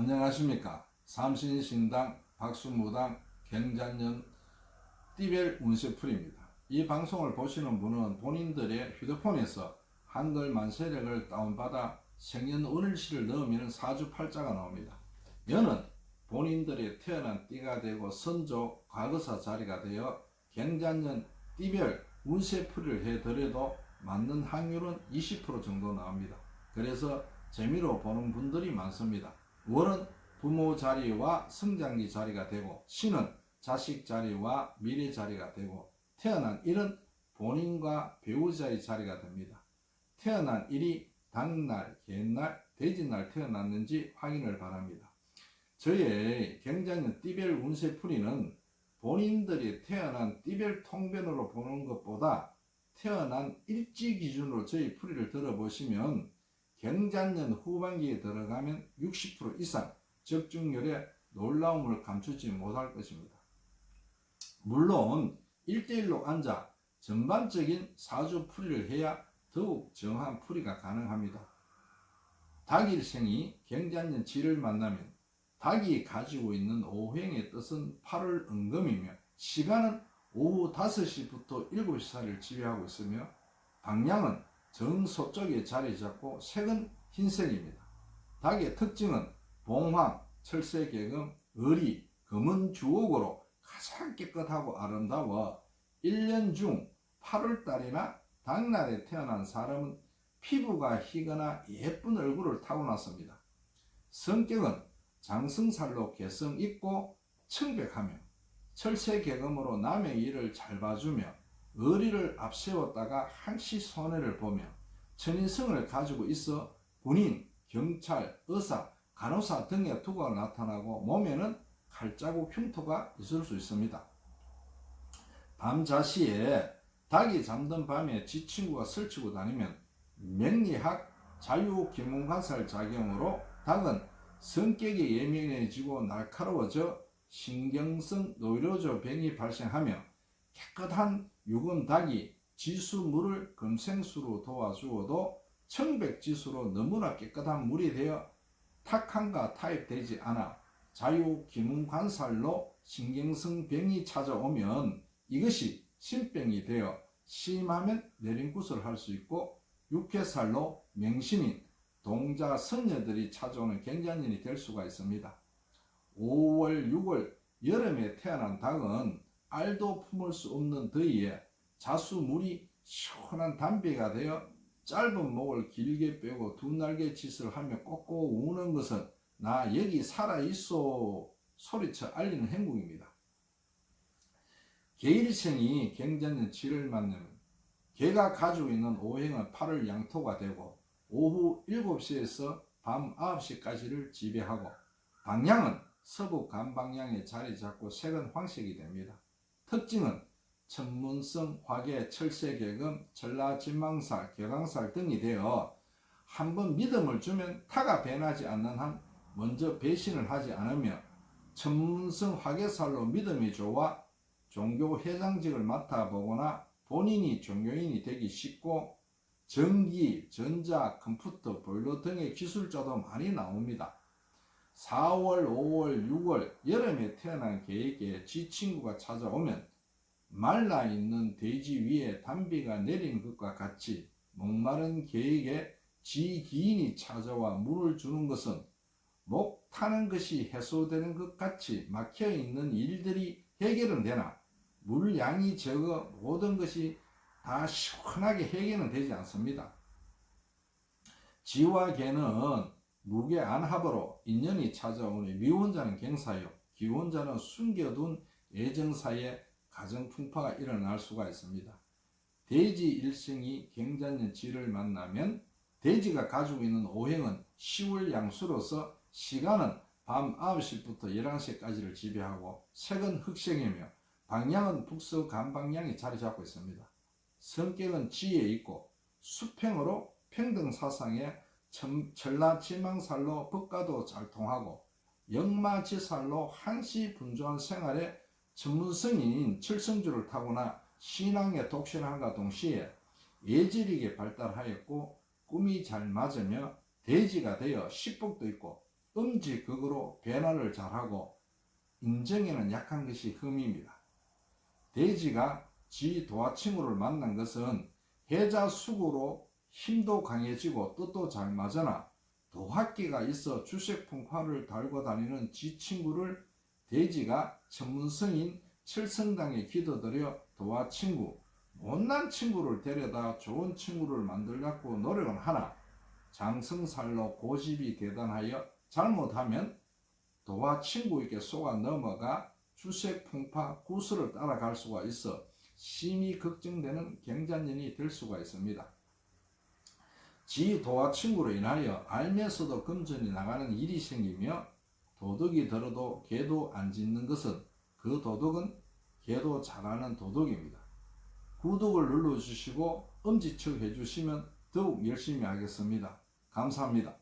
안녕하십니까. 삼신신당 박수무당 경자년 띠벨 운세풀입니다. 이 방송을 보시는 분은 본인들의 휴대폰에서 한글 만세력을 다운받아 생년월일시를 넣으면 사주팔자가 나옵니다. 여는 본인들의 태어난 띠가 되고 선조 과거사 자리가 되어 경자년 띠별 운세풀이를 해더라도 맞는 확률은 20% 정도 나옵니다. 그래서 재미로 보는 분들이 많습니다. 월은 부모 자리와 성장기 자리가 되고 신은 자식 자리와 미래 자리가 되고 태어난 일은 본인과 배우자의 자리가 됩니다. 태어난 일이 당날, 개날, 돼지날 태어났는지 확인을 바랍니다. 저의 경자년 띠별 운세풀이는 본인들이 태어난 띠별 통변으로 보는 것보다 태어난 일지 기준으로 저희 풀이를 들어보시면 경자년 후반기에 들어가면 60% 이상 적중률에 놀라움을 감추지 못할 것입니다. 물론 1대1로 앉아 전반적인 사주 풀이를 해야 더욱 정한 풀이가 가능합니다. 닭일생이 경자년 지를 만나면 닭이 가지고 있는 오행의 뜻은 8월 은금이며 시간은 오후 5시부터 7시 사이를 지배하고 있으며 방향은 정서쪽에 자리 잡고 색은 흰색입니다. 닭의 특징은 봉황, 철새개금, 을이, 금은 주옥으로 가장 깨끗하고 아름다워 1년 중 8월달이나 당날에 태어난 사람은 피부가 희거나 예쁜 얼굴을 타고났습니다. 성격은 장승살로 개성 있고 청백하며 철새개금으로 남의 일을 잘 봐주며 의리를 앞세웠다가 한시 손해를 보며 천인성을 가지고 있어 군인, 경찰, 의사, 간호사 등의 투가 나타나고 몸에는 칼자국 흉터가 있을 수 있습니다. 밤자시에 닭이 잠든 밤에 지 친구가 설치고 다니면 명리학 자유기문관살 작용으로 닭은 성격이 예민해지고 날카로워져 신경성 노이로조 병이 발생하며 깨끗한 육은 닭이 지수물을 금생수로 도와주어도 청백지수로 너무나 깨끗한 물이 되어 탁한과 타입되지 않아 자유기문관살로 신경성 병이 찾아오면 이것이 신병이 되어 심하면 내린굿을 할 수 있고 육회살로 맹신인 동자 선녀들이 찾아오는 경자년이 될 수가 있습니다. 5월, 6월 여름에 태어난 닭은 알도 품을 수 없는 더위에 자수물이 시원한 담배가 되어 짧은 목을 길게 빼고 두 날개 짓을 하며 꼭꼭 우는 것은 나 여기 살아있어 소리쳐 알리는 행복입니다. 개일생이 경자년 지를 만나면 개가 가지고 있는 오행은 8월 양토가 되고 오후 7시에서 밤 9시까지를 지배하고 방향은 서부 간방향에 자리 잡고 색은 황색이 됩니다. 특징은 천문성, 화계, 철새개금, 전라진망살, 개강살 등이 되어 한번 믿음을 주면 타가 변하지 않는 한 먼저 배신을 하지 않으며 천문성 화계살로 믿음이 좋아 종교 회장직을 맡아보거나 본인이 종교인이 되기 쉽고 전기, 전자, 컴퓨터, 보일러 등의 기술자도 많이 나옵니다. 4월, 5월, 6월 여름에 태어난 개에게 지 친구가 찾아오면 말라있는 돼지 위에 담비가 내린 것과 같이 목마른 개에게 지 기인이 찾아와 물을 주는 것은 목 타는 것이 해소되는 것 같이 막혀있는 일들이 해결은 되나 물량이 적어 모든 것이 다 시원하게 해결은 되지 않습니다. 지와 개는 무게 안합으로 인연이 찾아오니 미혼자는 경사요 기혼자는 숨겨둔 애정사에 가정 풍파가 일어날 수가 있습니다. 돼지 일생이 경자년 지를 만나면 돼지가 가지고 있는 오행은 10월 양수로서 시간은 밤 9시부터 11시까지를 지배하고 색은 흑색이며 방향은 북서 간방향이 자리 잡고 있습니다. 성격은 지혜 있고 수평으로 평등 사상에 천라지망살로 법과도 잘 통하고 영마지살로 한시 분주한 생활에 전문성인 칠성주를 타고나 신앙에 독신함과 동시에 예질이게 발달하였고 꿈이 잘 맞으며 돼지가 되어 식복도 있고 음지 극으로 변화를 잘하고 인정에는 약한 것이 흠입니다. 돼지가 지 도화친구를 만난 것은 해자수구로 힘도 강해지고 뜻도 잘 맞으나 도학기가 있어 주색풍화를 달고 다니는 지 친구를 돼지가 천문성인 칠성당에 기도드려 도화친구 못난 친구를 데려다 좋은 친구를 만들려고 노력은 하나 장성살로 고집이 대단하여 잘못하면 도와 친구에게 속아 넘어가 주색 풍파 구슬을 따라갈 수가 있어 심히 걱정되는 경자년이 될 수가 있습니다. 지 도와 친구로 인하여 알면서도 금전이 나가는 일이 생기며 도둑이 들어도 개도 안 짖는 것은 그 도둑은 개도 잘하는 도둑입니다. 구독을 눌러주시고 엄지척 해주시면 더욱 열심히 하겠습니다. 감사합니다.